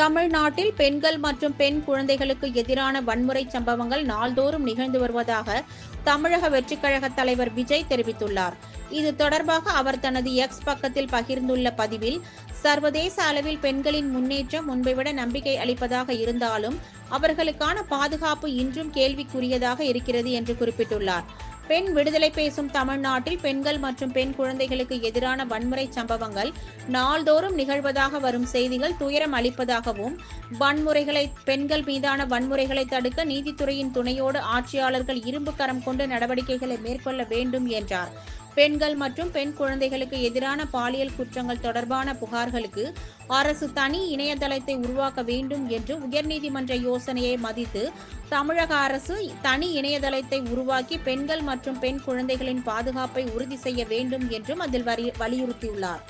தமிழ்நாட்டில் பெண்கள் மற்றும் பெண் குழந்தைகளுக்கு எதிரான வன்முறை சம்பவங்கள் நாள்தோறும் நிகழ்ந்து வருவதாக தமிழக வெற்றிக்கழக தலைவர் விஜய் தெரிவித்துள்ளார். இது தொடர்பாக அவர் தனது எக்ஸ் பக்கத்தில் பகிர்ந்துள்ள பதிவில் சர்வதேச அளவில் பெண்களின் முன்னேற்றம் முன்பை விட நம்பிக்கை அளிப்பதாக இருந்தாலும் அவர்களுக்கான பாதுகாப்பு இன்றும் கேள்விக்குரியதாக இருக்கிறது என்று குறிப்பிட்டுள்ளார். பெண் விடுதலை பேசும் தமிழ்நாட்டில் பெண்கள் மற்றும் பெண் குழந்தைகளுக்கு எதிரான வன்முறை சம்பவங்கள் நாள்தோறும் நிகழ்வதாக வரும் செய்திகள் துயரம் அளிப்பதாகவும் வன்முறைகளை பெண்கள் மீதான வன்முறைகளை தடுக்க நீதித்துறையின் துணையோடு ஆட்சியாளர்கள் இரும்பு கரம் கொண்டு நடவடிக்கைகளை மேற்கொள்ள வேண்டும் என்றார். பெண்கள் மற்றும் பெண் குழந்தைகளுக்கு எதிரான பாலியல் குற்றங்கள் தொடர்பான புகார்களுக்கு அரசு தனி இணையதளத்தை உருவாக்க வேண்டும் என்று உயர்நீதிமன்ற யோசனையை மதித்து தமிழக அரசு தனி இணையதளத்தை உருவாக்கி பெண்கள் மற்றும் பெண் குழந்தைகளின் பாதுகாப்பை உறுதி செய்ய வேண்டும் என்றும் அதில் வரி- வலியுறுத்தியுள்ளார்.